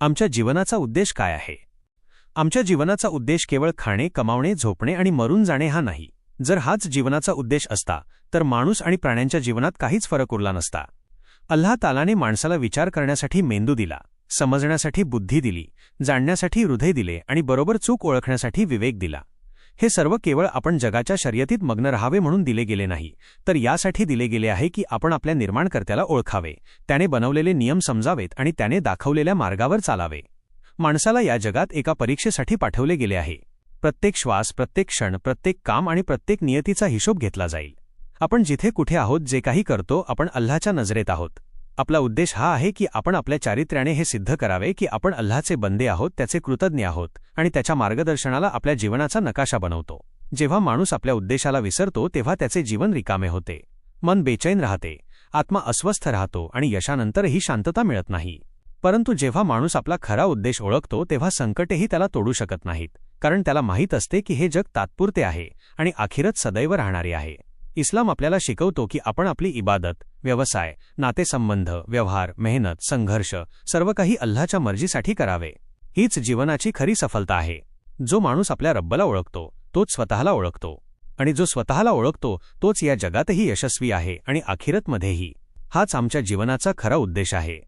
आमच्या जीवनाचा उद्देश काय आहे? आमच्या जीवनाचा उद्देश केवळ खाणे कमावणे झोपणे आणि मरून जाणे हा नाही. जर हाच जीवनाचा उद्देश असता तर माणूस आणि प्राण्यांच्या जीवनात काहीच फरक उरला नसता. अल्लाह तालाने माणसाला विचार करण्यासाठी मेंदू दिला समजण्यासाठी बुद्धी दिली जाणण्यासाठी हृदय दिले आणि बरोबर चूक ओळखण्यासाठी विवेक दिला. हे सर्व केवळ आपण जगाच्या शर्यतीत मग्न राहावे म्हणून दिले गेले नाही तर यासाठी दिले गेले आहे की आपण आपल्या निर्माणकर्त्याला ओळखावे त्याने बनवलेले नियम समजावेत आणि त्याने दाखवलेल्या मार्गावर चालावे. माणसाला या जगात एका परीक्षेसाठी पाठवले गेले आहे. प्रत्येक श्वास प्रत्येक क्षण प्रत्येक काम आणि प्रत्येक नियतीचा हिशोब घेतला जाईल. आपण जिथे कुठे आहोत जे काही करतो आपण अल्लाच्या नजरेत आहोत. आपला उद्देश हा आहे की आपण आपल्या चारित्र्याने हे सिद्ध करावे की आपण अल्लाचे बंदे आहोत त्याचे कृतज्ञ आहोत आणि त्याच्या मार्गदर्शनाला आपल्या जीवनाचा नकाशा बनवतो. जेव्हा माणूस आपल्या उद्देशाला विसरतो तेव्हा त्याचे जीवन रिकामे होते. मन बेचैन राहते. आत्मा अस्वस्थ राहतो आणि यशानंतरही शांतता मिळत नाही. परंतु जेव्हा माणूस आपला खरा उद्देश ओळखतो तेव्हा संकटेही त्याला तोडू शकत नाहीत. कारण त्याला माहीत असते की हे जग तात्पुरते आहे आणि अखेरच सदैव राहणारे आहे. इस्लाम आपल्याला शिकवतो की आपण आपली इबादत व्यवसाय नातेसंबंध व्यवहार मेहनत संघर्ष सर्व काही अल्लाच्या मर्जीसाठी करावे. हीच जीवनाची खरी सफलता आहे. जो माणूस आपल्या रब्बला ओळखतो तोच स्वतःला ओळखतो. आणि जो स्वतःला ओळखतो तोच या जगातही यशस्वी आहे आणि अखिरतमध्येही हाच आमच्या जीवनाचा खरा उद्देश आहे.